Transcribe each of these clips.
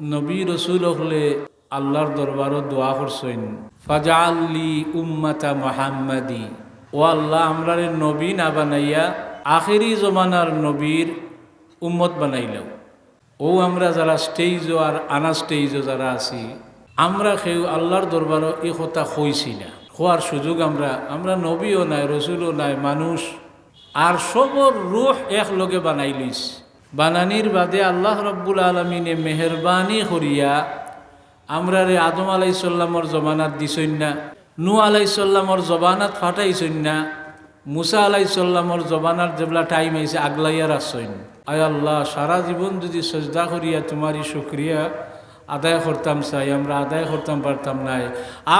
নবী রসুল হলে আল্লাহর দরবারও দোয়া করছেন ফাজাল্লি উম্মাতা মোহাম্মদি। ও আল্লাহ, আমরারে নবী না বানাইয়া আখেরি জমানার নবীর উম্মত বানাইলাও ও আমরা যারা স্টেজও আর আনা স্টেজও যারা আছি, আমরা সেও আল্লাহর দরবারও এই কথা কইছি না। খোয়ার সুযোগ আমরা আমরা নবীও নাই, রসুলও নাই, মানুষ আর সবর রুহ একলগে বানাই বানানির বাদে আল্লাহ রব্বুল আলমিনে মেহরবানি করিয়া আমরা রে আদম আলাইসাল্লামর জমানাত দিছইন না, নু আলাইসাল্লামর জবানাত ফাটাইছইন না, মুসা আলাইসাল্লামর জবানার যেগুলা টাইম আইছে আগলাইয়া রাখছইন। আয় আল্লাহ, সারা জীবন যদি সজদা করিয়া তোমারই শুক্রিয়া আদায় করতাম চাই, আমরা আদায় করতাম পারতাম নাই।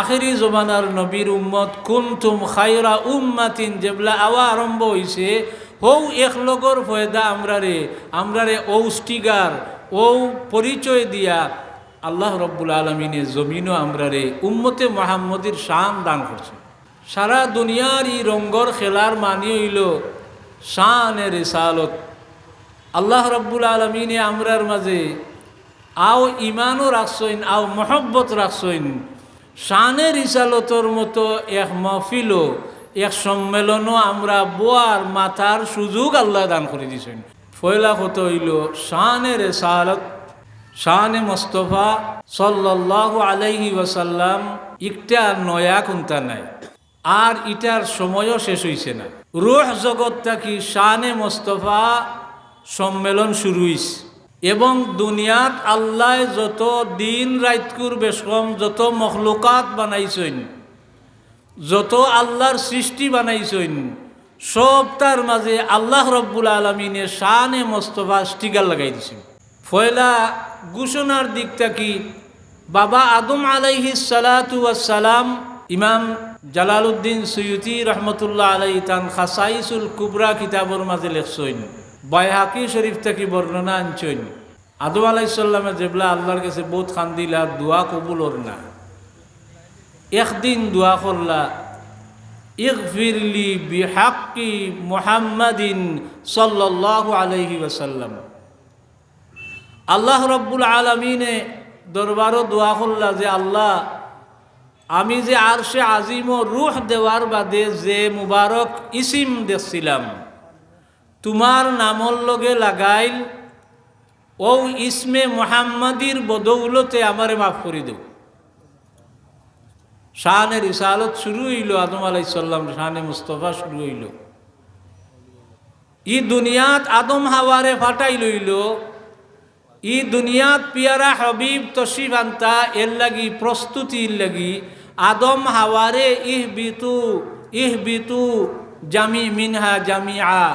আখেরি জমানার নবীর উম্মত কুন্তুম খাইরা উম্মাতিন যেগুলা আওয়া আরম্ভ হইছে হৌ এক লগর ফয়দা আমরারে আমরারে ঔষ্টিগার ও পরিচয় দিয়া আল্লাহ রব্বুল আলমিনে জমিনও আমরারে উম্মতে মোহাম্মদের শান দান করছে সারা দুনিয়ার ই রঙ্গর খেলার মানি হইল শানের রিসালত। আল্লাহ রব্বুল আলমিনে আমরার মাঝে আও ইমানও রাখছইন আও মহব্বত রাখছইন শানের রিসালতর মতো এক মহফিলও এক সম্মেলনও আমরা বোয়ার মাথার সুযোগ আল্লাহ দান করে দিছেন ফয়লা কত হইল শানের রেসালত, শানে মোস্তফা সাল্লাহ আলাইহি ওয়াসাল্লাম একটা নয়া কোনটা নাই। আর ইটার সময়ও শেষ হইছে না। রুহ জগৎটা কি শানে মোস্তফা সম্মেলন শুরু হইছে। এবং দুনিয়াত আল্লাহ যত দিন রাইতকুর বেশকম যত মখলুকাত বানাইছেন যত আল্লাহর সৃষ্টি বানাইছেন, সব তার মাঝে আল্লাহ রব্বুল আলমিনে শানে মোস্তফা স্টিকার লাগাই দিছেন। ফয়লা ঘোষণার দিকটা কি? বাবা আদম আলাইহি সালাতু সালাম ইমাম জালালউদ্দিন সৈয়দি রহমতুল্লাহ আলাই তান খাসাইসুল কুবরা কিতাবর মাঝে লেখছইন বাইহাকি শরীফ থেকে বর্ণনা আনছইন আদম আলাইসাল্লামে যেবলা আল্লাহর কাছে বহুত খান্দিলা দোয়া কবুলর না। একদিন দোয়া করলা ইগফিরলি বিহাক্কি মুহাম্মাদিন সাল্লাল্লাহু আলাইহি ওয়াসাল্লাম। আল্লাহ রব্বুল আলমিনে দরবারও দোয়া করলা যে, আল্লাহ, আমি যে আর সে আজিম রুহ দেওয়ার বাদে যে মুবারক ইসিম দেখছিলাম, তোমার নামর লগে লাগাইল, ও ইসমে মোহাম্মদির বদৌলতে আমারে মাফ করে দেও শাহানের ইসালত শুরু হইল আদম আলাইসাল্লাম শাহানে মুস্তফা শুরু হইল। ই দুনিয়াত আদম হাওয়ারে ফাটাই লইল। ই দুনিয়াত পিয়ারা হবিব তসিফ আন্তা, এর লাগি প্রস্তুতির লাগি আদম হাওয়ারে ইহ বিতু ইহ বিতু জামি মিনহা জামি আ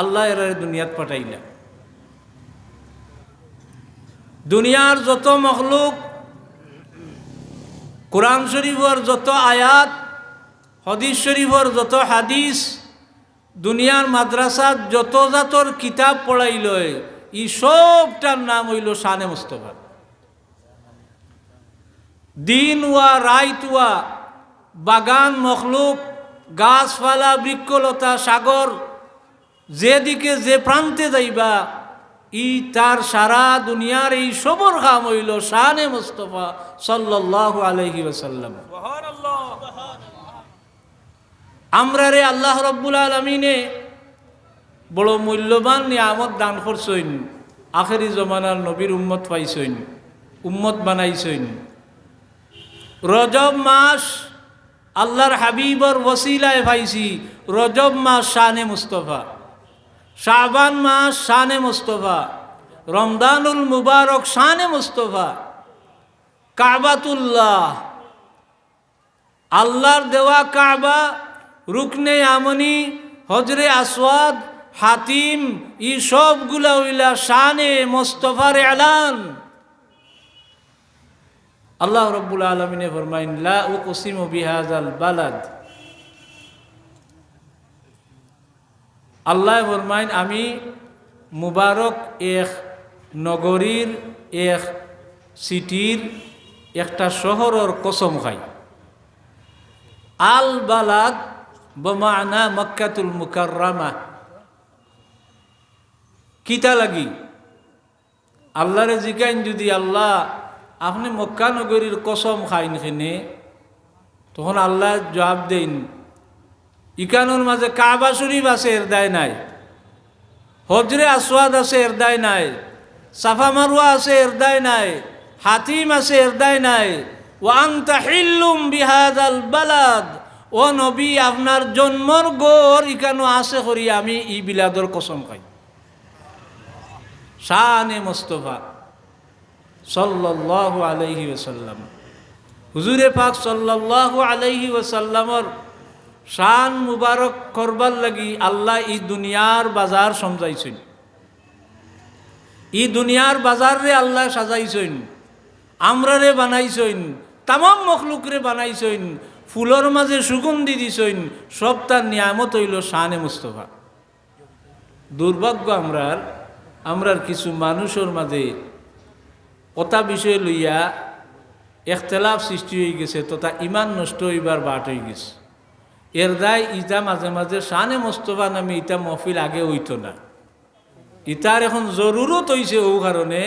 আল্লাহ এর দুনিয়াত পাঠাইলা দুনিয়ার যত মখলুক কোরআন শরীফর যত আয়াত, হদিস শরীফর যত হাদিস, দুনিয়ার মাদ্রাসাত যত জাতর কিতাব পড়াইল ই সবটার নাম হইল শানে মুস্তফা। দিন ওয়া রাইত ওয়া বাগান, মখলুক, গাছপালা, বৃক্ষলতা, সাগর, যেদিকে যে প্রান্তে যাইবা ই তার সারা দুনিয়ার এই সবর খাম হইল শানে মুস্তফা সাল্লাহ আলহি ওসাল্লাম আমরা রে আল্লাহ রব্বুল আলমিনে বড় মূল্যবান নিয়ামত দান করছইন আখেরি জমানার নবীর উম্মত পাইছইন উম্মত বানাইছইন রজব মাস আল্লাহর হাবিবর ওসিলায় পাইছি, রজব মাস শানে মুস্তফা। শাবান মাস শানে মুস্তফা, রমদানুল মুবারক শানে মুস্তফা, কাবাতুল্লাহ, আল্লাহর দেওয়া কাবা, রুকনে আমনি, হজরে আসওয়াদ, হাতিম, ই সবগুলা হইলা শানে মোস্তফার এলান। আল্লাহ রব্বুল আলমিনে ফরমাইন, লা উকসিম বিহাজাল বালাদ। আল্লাহ ফরমাইন, আমি মুবারক এক নগরীর, এক সিটির, একটা শহরের কসম খাই। আল বালাদ বমানা মক্কাতুল মুকাররামা। কিতা লাগি? আল্লাহরে জিগাইন যদি আল্লাহ আপনি মক্কা নগরীর কসম খাইন খেনে, তখন আল্লাহ জবাব দেন ইকানোর মাঝে কাবা শরীফ আছে, এর দায় নাই। হজরে আসওয়াদ আছে, এর দায় নাই। সাফা মারুয়া আছে, এর দায় নাই। হাতিম আছে, এর দায় নাই। Wang তাহিল্লুম বিহাদাল Balad. ও নবী, আপনার জন্মর গোর ইকানো আছে করি, আমি ই বিলাদর কসম খাই। শানে মোস্তফা সাল্লাল্লাহু আলাইহি ওয়াসাল্লাম। হুজুরে পাক সাল্লাল্লাহু আলাইহি ওয়াসাল্লামর শান মুবারক করবার লাগি আল্লাহ ই দুনিয়ার বাজার সমজাইছেন। ই দুনিয়ার বাজার রে আল্লাহ সাজাইছেন, আমরারে বানাইছেন, তামাম মখলুকরে বানাইছেন, ফুলর মাঝে সুগন্ধি দিছেন, সব তার নিয়ামত হইল শানে মুস্তফা। দুর্ভাগ্য আমরার আমরার কিছু মানুষের মাঝে কথা বিষয় লইয়া এখতলাফ সৃষ্টি হয়ে গেছে, তথা ইমান নষ্ট হইবার বাট হয়ে গেছে। এর দায় ইটা মাঝে মাঝে শানে মোস্তফা নামে ইটা মহফিল আগে হইতো না। ইটার এখন জরুরত হইছে ও কারণে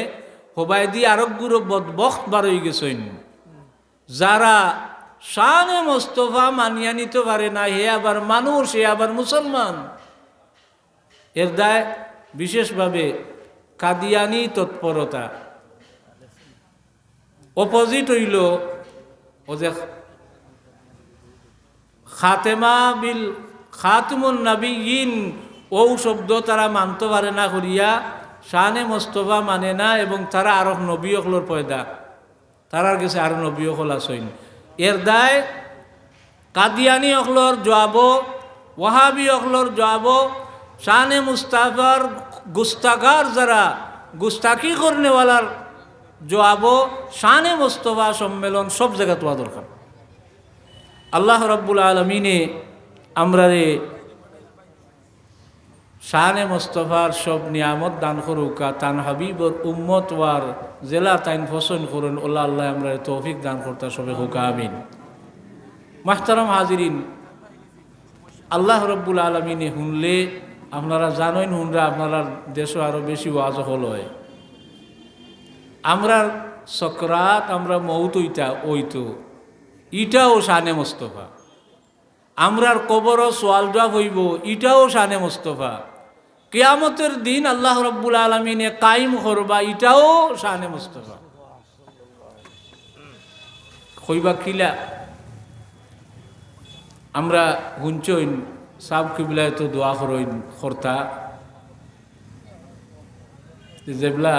হবাই দি আরোগ্যুরো বদবখত বার হয়ে গেছেন যারা শানে মোস্তফা মানিয়া নিতে পারে না, হে আবার মানুষ, হে আবার মুসলমান। এর দায় বিশেষভাবে কাদিয়ানি তৎপরতা। অপোজিট হইল ও যে খাতেমা বিল খাতমুন নাবিগিন ও শব্দ তারা মানতে পারে না করিয়া, শানে মোস্তফা মানে না এবং তারা আরও নবী অকলর পয়দা। তারার কাছে আরও নবী অকল আসইন এর দায় কাদিয়ানি অকলর জবাব ওয়াহাবি অকলর জবাব, শানে মুস্তাফার গুস্তাকার যারা গুস্তাকি করনেওয়ালার জবাব, শানে মোস্তফা সম্মেলন সব জায়গা তোয়া দরকার আল্লাহ রব্বুল আলমিনে আমরা রে শাহানে মোস্তফার সব নিয়ামত দান করুকা তান হাবিবর উম্মত ওয়ার জেলা তাইন ফসন করুন ওল্লা আল্লাহ আমরা তৌফিক দান করতা সবে হুকা, আমিন। মাহতারাম হাজিরিন, আল্লাহ রব্বুল আলমিনে শুনলে আপনারা জানেন শুনরা আপনারা দেশও আরও বেশি ওয়াজ হল আমরা সকরাত আমরা মৌত ইটা ওইতো ইটাও শানে মোস্তফা। আমরার কবরও সোয়ালডা হইব, ইটাও শানে মোস্তফা। কেয়ামতের দিন আল্লাহ রব্বুল আলমিনে কাইম করবা, ইটাও শানে মোস্তফা। হইবা কিলা আমরা হুঞ্চইন সাব কিবলায় তো দোয়া করইন খর্তা যেবলা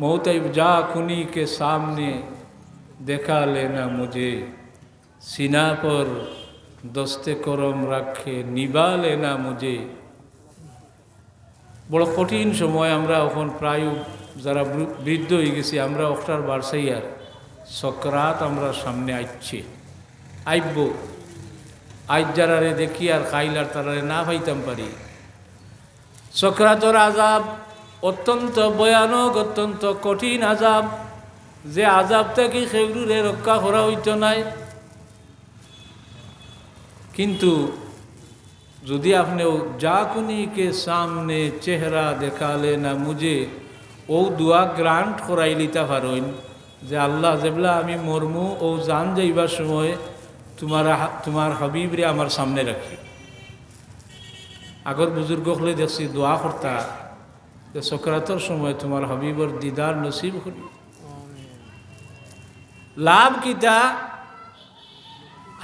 মৌতাই যা খুনি কে সামনে देखा लेना मुझे सीना पर দস্তে করম রাখে নিবা লেনা মুজে বড় কঠিন সময় আমরা এখন প্রায় যারা বৃ- বৃদ্ধ হয়ে গেছি আমরা অক্টার বারসাইয়ার সকরাত আমরা সামনে আইছে আইব আইজ যারারে দেখি আর খাইলার তারারে না পাইতাম পারি সকরাতর আজাব অত্যন্ত ভয়ানক অত্যন্ত কঠিন আজাব যে আজাব থেকে সেগুলোরে রক্ষা করা হইত নাই। কিন্তু যদি আপনি ও জাকুনিকে সামনে চেহারা দেখালে না মুজে, ও দুয়া গ্রান্ট করাই লিতা পারেন যে আল্লাহ যেবলা আমি মরমু, ও জান যাইবার সময় তোমার তোমার হাবিবরে আমার সামনে রাখি। আগর বুজুর্গ হলে দেখছি দোয়া করতা যে সক্রাতর সময় তোমার হাবিবর দিদার নসিব করি। লাভ কিতা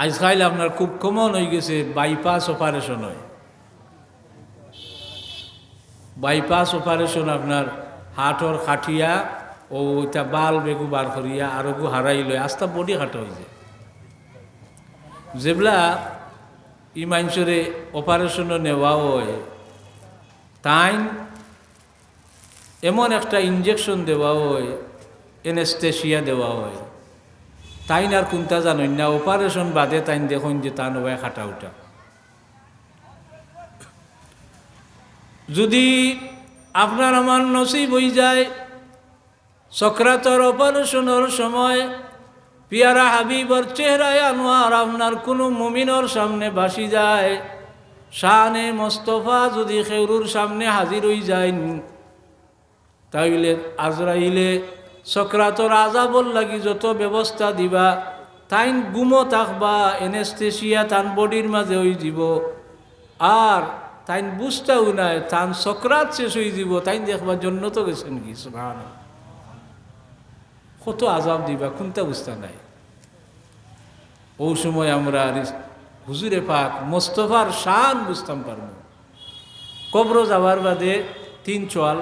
আজকাল আপনার খুব কমন হয়ে গেছে বাইপাস অপারেশন হয়। বাইপাস অপারেশন আপনার হাটর খাটিয়া ও ওইটা বাল বেগু বার করিয়া আরও গু হারাই লয়, আস্তা বডি খাটা হয়ে যায়। যেবলা ই মানুষরে অপারেশনও নেওয়া হয় তাই এমন একটা ইঞ্জেকশন দেওয়া হয় এনেস্টেশিয়া দেওয়া হয়। তাইন আর কোনটা জানেন না অপারেশন বাদে তাইন দেখুন যে তা নবায় খাটা উঠা। যদি আপনার আমার নসিব হয়ে যায়, সক্রাতর অপারেশনের সময় পিয়ারা হাবিবর চেহারায় আনোয়ার আপনার কোনো মুমিনর সামনে ভাসি যায়, শানে মোস্তফা যদি খেউরুর সামনে হাজির হয়ে যায় তাইলে আজরাইলে সক্রাতর আজাবর লাগি যত ব্যবস্থা দিবা, তাইন গুমো থাকবা এনেস্থেশিয়া তান বডির মাঝে হয়ে দিব। আর তাইন বুঝটাও নাই, তান সক্রাত শেষ হয়ে দিব, তাইন দেখবার জন্য তো গেছেন কি কত আজাব দিবা, কোনটা বুঝতে নাই। ও সময় আমরা হুজুরে পাক মোস্তফার শান বুঝতাম পারব। কবর যাওয়ার বাদে তিন চোয়াল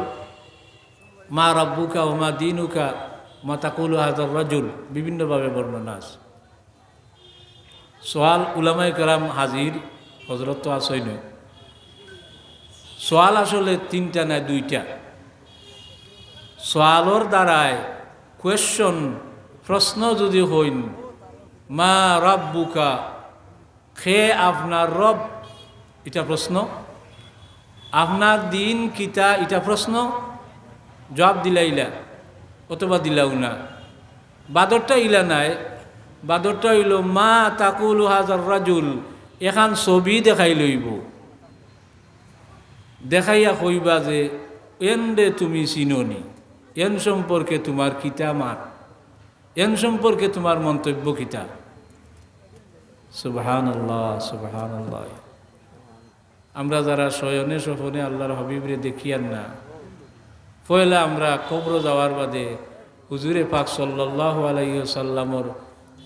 মা রাব্বুকা ও মা দিনুকা, মা তাকুল হাজার রাজুল, বিভিন্নভাবে বর্ণনা আছে সোয়াল উলামাই কারাম হাজির হজরত তো আসই নয়। সোয়াল আসলে তিনটা না দুইটা? সোয়ালর দ্বারায় কোয়েশন প্রশ্ন যদি হইন, মা রাব্বুকা খে আপনার রব? এটা প্রশ্ন। আপনার দিন কিতা এটা প্রশ্ন। জবাব দিলা ইলা অথবা দিলাও না। বাদরটা ইলা নাই, বাদরটা হইল, মা তাকুল হাজার রাজুল এখান ছবি দেখাই লইব। দেখাইয়া কইবা যে এন দে তুমি চিননি, এন সম্পর্কে তোমার কিতা মাত, এন সম্পর্কে তোমার মন্তব্য কিতা? সুবহান আল্লাহ সুবহান আল্লাহ আমরা যারা শয়নে সফনে আল্লাহর হবিবরে দেখিয়ান না পয়লা আমরা কবর যাওয়ার বাদে হুজুরে পাক সাল্লাহ আলাইসাল্লামর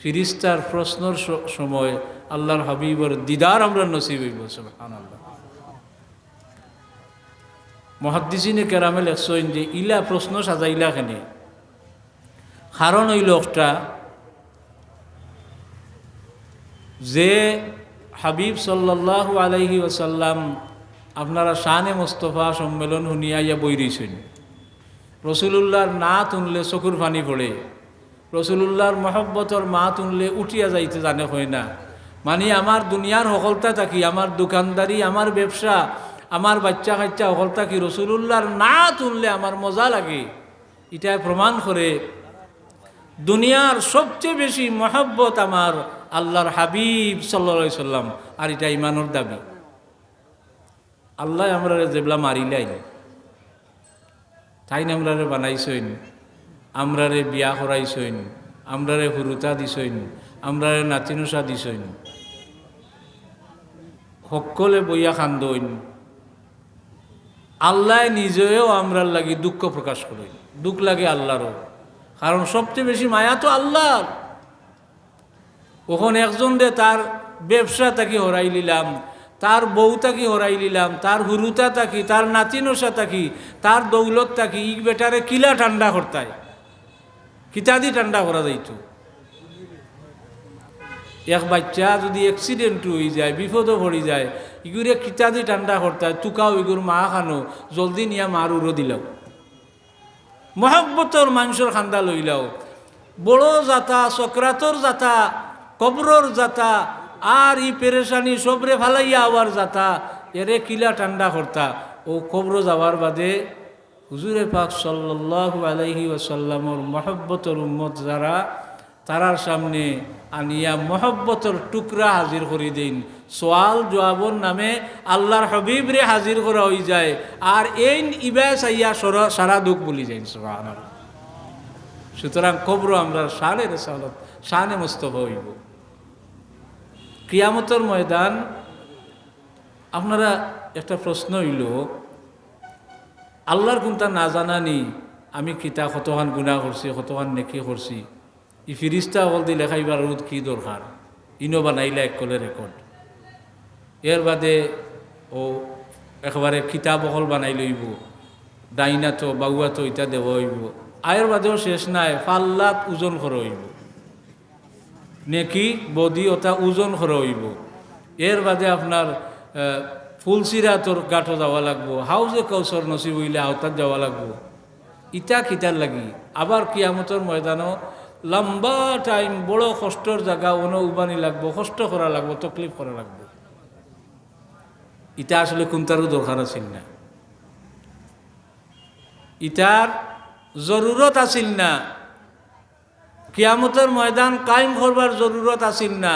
ফিরিস্তার প্রশ্নর সময় আল্লাহর হাবিবর দিদার আমরা নসিব হইব সুবহান আল্লাহ কেরামে লেখছেন যে ইলা প্রশ্ন সাজাইলা খানে কারণ হইল একটা যে হাবিব সাল্লাল্লাহু আলাইহি ওসাল্লাম আপনারা শানে মোস্তফা সম্মেলন শুনিয়া ইয়া বই রইছেন রসুলুল্লাহর না তুনলে চকুর পানি পড়ে রসুলুল্লাহর মহব্বতর মা তুনলে উঠিয়া যাইতে জানে হয় না। মানে আমার দুনিয়ার সকলতা থাকি আমার দোকানদারি আমার ব্যবসা আমার বাচ্চা কাচ্চা সকলতা কি রসুলুল্লাহর না তুনলে আমার মজা লাগে। এটা প্রমাণ করে দুনিয়ার সবচেয়ে বেশি মহব্বত আমার আল্লাহর হাবিব সাল্লা সাল্লাম আর এটা ইমানোর দাবি। আল্লাহ আমরা যেবলা মারিলাইন তাই আমরারে বানাইছইন। আমরারে বিয়া করাইছইন। আমরারে হুরুতা দিছইন। আমরারে নাতিনুসা দিছইন। সকলে বইয়া খান্দইন। আল্লাহ নিজেও আমরার লাগি দুঃখ প্রকাশ করেন। দুঃখ লাগে আল্লাহরও। কারণ সবচেয়ে বেশি মায়া তো আল্লাহর। ওখানে একজন দে তার ব্যবসা তাকে হরাই নিলাম তার বউ তাকি হরাই নিলাম, তার হুরুতা তাকি তার নাতিনসা তাকি তার দৌলত তাকি ই বেটারে কিলা ঠান্ডা করতায়? কিতাদি ঠান্ডা করা যাইতো? এক বাচ্চা যদি অ্যাক্সিডেন্ট হয়ে যায় বিপদও পড়ি যায়, ইগুরে কিতাদি ঠান্ডা করতায়, তুকাও ইগুর মা খানো, জলদি নিয়া মার উড়ো দিলাও। মহাব্বতর মানুষের খান্দা লইলাও বড় জাতা চক্রাতর জাতা কবরর জাতা আর ই পেরেশানি সবরে ফালাইয়া আবার যাতা, এরে কিলা ঠান্ডা করতা। ও কবর যাওয়ার বাদে হুজুরে পাক সাল্লাল্লাহু আলাইহি ওয়াসাল্লামর মহব্বতর উম্মত যারা, তারার সামনে আনিয়া মহব্বতর টুকরা হাজির করে দিন। সোয়াল জবাবর নামে আল্লাহর হবিবরে হাজির করা হয়ে যায়, আর এই ইবা চাইয়া সরা- সারা দুঃখ বলি যাই সুতরাং কবর আমরা সানে রেসালত সানে মোস্তফা হইব। কিয়ামতের ময়দান, আপনারা একটা প্রশ্ন হইল, আল্লাহর কোনটা না জানানি আমি কিতা কতখান গুণা করছি, কতখান নেকি করছি? ই ফিরিস্তা অকল দি লেখাইবার রোদ কি দরকার? ইনো বানাইলে এক কলে রেকর্ড। এর বাদে ও একেবারে কিতাব অকল বানাই লইব, ডাইনা তো, বাউয়া তো, ইটা দেব হইব। আয়ের বাদেও শেষ নাই পাল্লাত ওজন করা হইব। নেকি বদি ওটা ওজন করা হইব। এর বাদে আপনার আহ, ফুলচিরাতর গাঁঠো যাওয়া লাগবো। হাউজে কৌশর নসিব হইলে আওতাত যাওয়া লাগবো। ইটা কিতার লাগি। আবার কিয়ামতর ময়দানও লম্বা টাইম বড় কষ্টর জায়গা অন উবানি লাগবো কষ্ট করা লাগবো তকলিফ করা লাগবো। ইটা আসলে কোনটারও দরকার আছিল না। ইটার জরুরত আছিল না। কিয়ামতের ময়দান কায়েম করবার জরুরত আছিল না।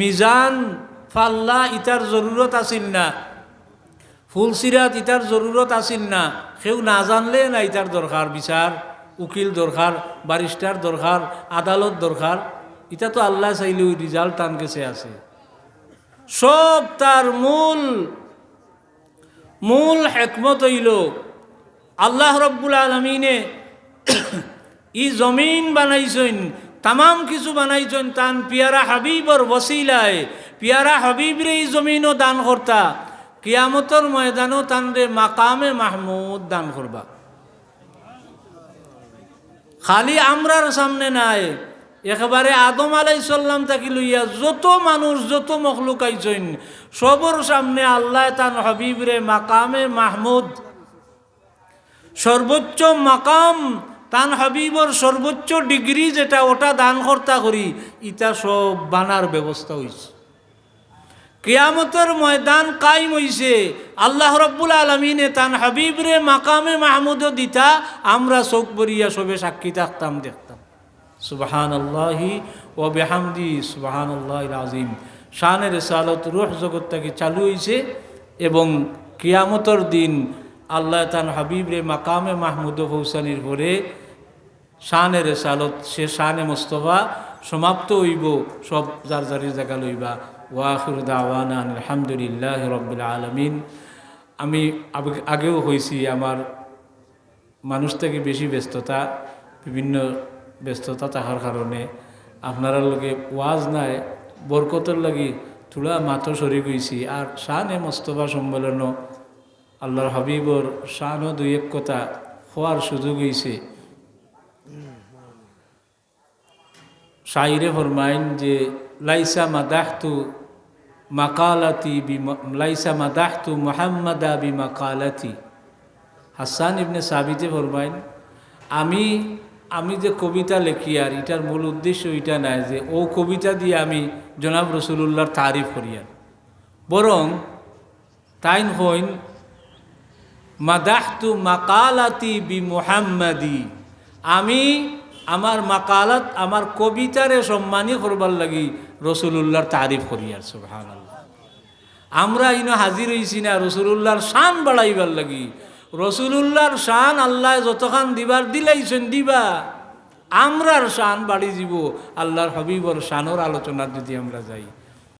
মিজান ফাল্লা ইটার জরুরত আছিল না। ফুল সিরাত ইটার জরুরত আসিল না। কেউ না জানলে না ইটার দরকার, বিচার, উকিল দরকার, বারিস্টার দরকার, আদালত দরকার। এটা তো আল্লাহ চাইলে ওই রিজাল্ট টান গেছে আছে। সব তার মূল মূল হেকমত হইল, আল্লাহ রব্বুল আলমিনে ই জমিন বানাইছেন, তামাম কিছু বানাইছেন, তান পিয়ারা হাবিবর বসিলায় পিয়ারা হাবিবরে এই জমিনও দান করতা। কিয়ামতর ময়দানও তান রে মাকামে মাহমুদ দান করবা। খালি আমরার সামনে নাই, একেবারে আদম আলাই সাল্লাম তাকে লইয়া যত মানুষ, যত মখলুক আইছেন, সবর সামনে আল্লাহ তান হাবিবরে মাকামে মাহমুদ। সর্বোচ্চ মাকাম তান হাবিবর সর্বোচ্চ ডিগ্রি যেটা, ওটা দান কর্তা করি ইটা সব বানার ব্যবস্থা হয়েছে কিয়ামতের ময়দান কাইম হইছে। আল্লাহ রব্বুল আলমিনে তান হাবিবরে মাকামে মাহমুদও দিতা, আমরা চোখ বরিয়া সবে সাক্ষী থাকতাম, দেখতাম। সুবাহান আল্লাহি ও বেহামদি সুবাহান আল্লাহ আজিম শানের সালত রুহ জগৎ থেকে চালু হয়েছে এবং কিয়ামতর দিন আল্লাহ তান হাবিবরে মাকামে মাহমুদ হৌসানির পরে শানের সালত সে শানে মোস্তফা, সমাপ্ত হইব, সব যার যারির জায়গা লইবা। ওয়াখির দাওয়ানা আলহামদুলিল্লাহ রব্বুল আলমিন। আমি আগেও হয়েছি আমার মানুষ থেকে বেশি ব্যস্ততা, বিভিন্ন ব্যস্ততা থাকার কারণে। আপনারা লগে ওয়াজ নাই, বরকতের লাগি থোড়া মাথো সরি গইছি আর শানে মোস্তফা সম্মেলনও আল্লাহর হাবিবর শানও দুই এক কথা হওয়ার সুযোগ হয়েছে শাইরে ফরমাইন যে, লাইসা মাদাহতু মাকালাতি বি লাইসা মাদাহতু মোহাম্মদা বি মাকালাতি। হাসান ইবনে সাবিতে ফরমাইন আমি আমি যে কবিতা লেখি আর এটার মূল উদ্দেশ্য এটা নাই যে, ও কবিতা দিয়ে আমি জনাব রসুল্লাহর তারিফ করি আর। বরং, তাইন হইন, মাদাহতু মাকালাতি বি মুহাম্মাদি, আমি আমার মাকালাত, আমার কবিতারে সম্মানী করবার লাগি রসুলুল্লাহর তারিফ করি আর সুহান আমরা ইনো হাজির হয়েছি না, রসুলুল্লাহর শান বাড়াইবার লাগি। রসুলুল্লাহর শান আল্লাহ যতখান দিবার দিলাইছেন, দিবা। আমরার শান বাড়ি যাব আল্লাহর হবিবর শানোর আলোচনা যদি আমরা যাই।